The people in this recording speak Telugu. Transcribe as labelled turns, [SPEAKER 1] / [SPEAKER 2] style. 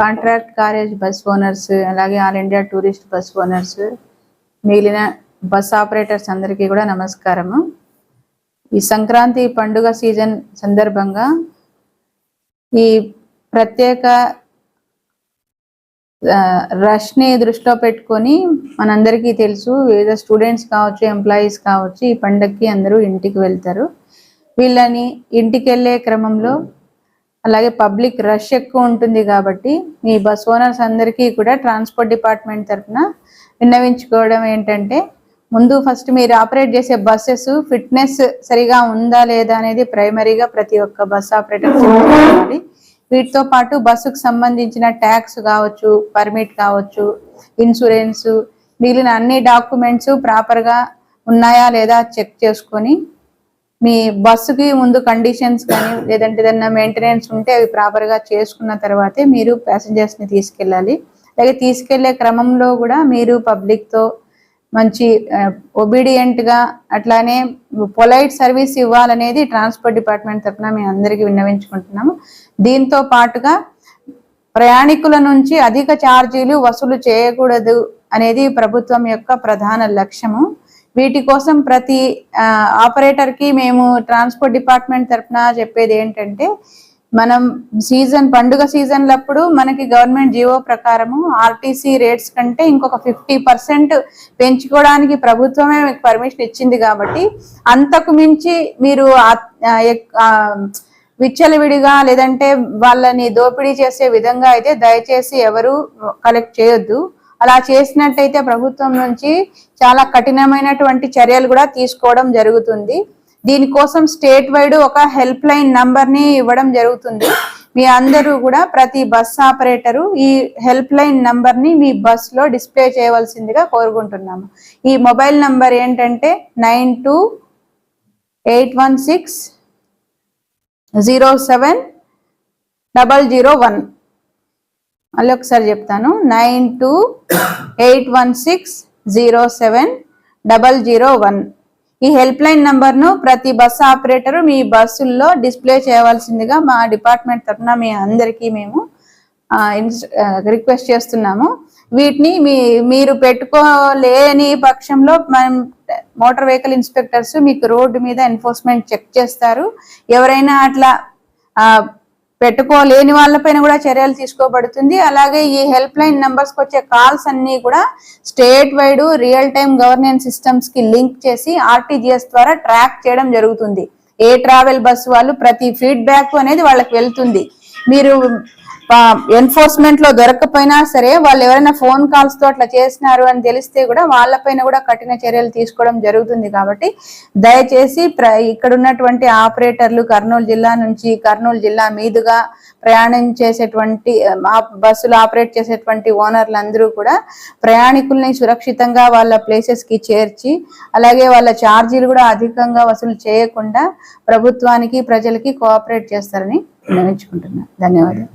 [SPEAKER 1] కాంట్రాక్ట్ కారేజ్ బస్ ఓనర్స్ అలాగే all India tourist bus owners మిగిలిన బస్ ఆపరేటర్స్ అందరికీ కూడా నమస్కారము. ఈ సంక్రాంతి పండుగ సీజన్ సందర్భంగా ఈ ప్రత్యేక రష్ని దృష్టిలో పెట్టుకొని మనందరికీ తెలుసు వివిధ స్టూడెంట్స్ కావచ్చు ఎంప్లాయీస్ కావచ్చు ఈ పండగకి అందరూ ఇంటికి వెళ్తారు. వీళ్ళని ఇంటికి వెళ్ళే క్రమంలో అలాగే పబ్లిక్ రష్ ఎక్కువ ఉంటుంది కాబట్టి మీ బస్ ఓనర్స్ అందరికీ కూడా ట్రాన్స్పోర్ట్ డిపార్ట్మెంట్ తరఫున విన్నవించుకోవడం ఏంటంటే ముందు ఫస్ట్ మీరు ఆపరేట్ చేసే బస్సెస్ ఫిట్నెస్ సరిగా ఉందా లేదా అనేది ప్రైమరీగా ప్రతి ఒక్క బస్ ఆపరేటర్ వీటితో పాటు బస్సుకు సంబంధించిన ట్యాక్స్ కావచ్చు పర్మిట్ కావచ్చు ఇన్సూరెన్స్ మిగిలిన అన్ని డాక్యుమెంట్స్ ప్రాపర్గా ఉన్నాయా లేదా చెక్ చేసుకొని మీ బస్సుకి ముందు కండిషన్స్ కానీ లేదంటే ఏదైనా మెయింటెనెన్స్ ఉంటే అవి ప్రాపర్గా చేసుకున్న తర్వాతే మీరు ప్యాసింజర్స్ని తీసుకెళ్ళాలి. అలాగే తీసుకెళ్ళే క్రమంలో కూడా మీరు పబ్లిక్తో మంచి ఒబీడియంట్గా అట్లానే పొలైట్ సర్వీస్ ఇవ్వాలనేది ట్రాన్స్పోర్ట్ డిపార్ట్మెంట్ తరఫున మేము అందరికీ విన్నవించుకుంటున్నాము. దీంతో పాటుగా ప్రయాణికుల నుంచి అధిక ఛార్జీలు వసూలు చేయకూడదు అనేది ప్రభుత్వం యొక్క ప్రధాన లక్ష్యము. వీటి కోసం ప్రతి ఆపరేటర్కి మేము ట్రాన్స్పోర్ట్ డిపార్ట్మెంట్ తరఫున చెప్పేది ఏంటంటే మనం సీజన్ పండుగ సీజన్లప్పుడు మనకి గవర్నమెంట్ జీవో ప్రకారము ఆర్టీసీ రేట్స్ కంటే ఇంకొక ఫిఫ్టీ పర్సెంట్ పెంచుకోవడానికి ప్రభుత్వమే మీకు పర్మిషన్ ఇచ్చింది కాబట్టి అంతకు మించి మీరు విచ్చలవిడిగా లేదంటే వాళ్ళని దోపిడీ చేసే విధంగా అయితే దయచేసి ఎవరు కలెక్ట్ చేయొద్దు. అలా చేసినట్టయితే ప్రభుత్వం నుంచి చాలా కఠినమైనటువంటి చర్యలు కూడా తీసుకోవడం జరుగుతుంది. దీనికోసం స్టేట్ వైడ్ ఒక హెల్ప్ లైన్ నంబర్ని ఇవ్వడం జరుగుతుంది. మీ అందరూ కూడా ప్రతి బస్ ఆపరేటరు ఈ హెల్ప్ లైన్ నంబర్ని మీ బస్లో డిస్ప్లే చేయవలసిందిగా కోరుకుంటున్నాము. ఈ మొబైల్ నంబర్ ఏంటంటే nine two eight one six zero seven double zero one. మళ్ళీ ఒకసారి చెప్తాను. Nine two eight one six zero seven double zero one. ఈ హెల్ప్ లైన్ నంబర్ను ప్రతి బస్సు ఆపరేటర్ మీ బస్సుల్లో డిస్ప్లే చేయవలసిందిగా మా డిపార్ట్మెంట్ తరఫున మీ అందరికీ మేము రిక్వెస్ట్ చేస్తున్నాము. వీటిని మీ మీరు పెట్టుకోలేని పక్షంలో మనం మోటార్ వెహికల్ ఇన్స్పెక్టర్స్ మీకు రోడ్డు మీద ఎన్ఫోర్స్మెంట్ చెక్ చేస్తారు. ఎవరైనా అట్లా పెట్టుకోలేని వాళ్ళపైన కూడా చర్యలు తీసుకోబడుతుంది. అలాగే ఈ హెల్ప్ లైన్ నెంబర్స్కి వచ్చే కాల్స్ అన్ని కూడా state wide real time governance సిస్టమ్స్కి link చేసి ఆర్టీజీఎస్ ద్వారా ట్రాక్ చేయడం జరుగుతుంది. ఏ ట్రావెల్ బస్సు వాళ్ళు ప్రతి ఫీడ్బ్యాక్ అనేది వాళ్ళకి వెళ్తుంది. మీరు ఎన్ఫోర్స్మెంట్లో దొరకకపోయినా సరే వాళ్ళు ఎవరైనా ఫోన్ కాల్స్తో అట్లా చేసినారు అని తెలిస్తే కూడా వాళ్ళపైన కూడా కఠిన చర్యలు తీసుకోవడం జరుగుతుంది కాబట్టి దయచేసి ఇక్కడ ఉన్నటువంటి ఆపరేటర్లు కర్నూలు జిల్లా నుంచి కర్నూలు జిల్లా మీదుగా ప్రయాణం చేసేటువంటి బస్సులు ఆపరేట్ చేసేటువంటి ఓనర్లు కూడా ప్రయాణికుల్ని సురక్షితంగా వాళ్ళ ప్లేసెస్కి చేర్చి అలాగే వాళ్ళ ఛార్జీలు కూడా అధికంగా వసూలు చేయకుండా ప్రభుత్వానికి ప్రజలకి కోఆపరేట్ చేస్తారని విన్నవించుకుంటున్నాను ధన్యవాదాలు.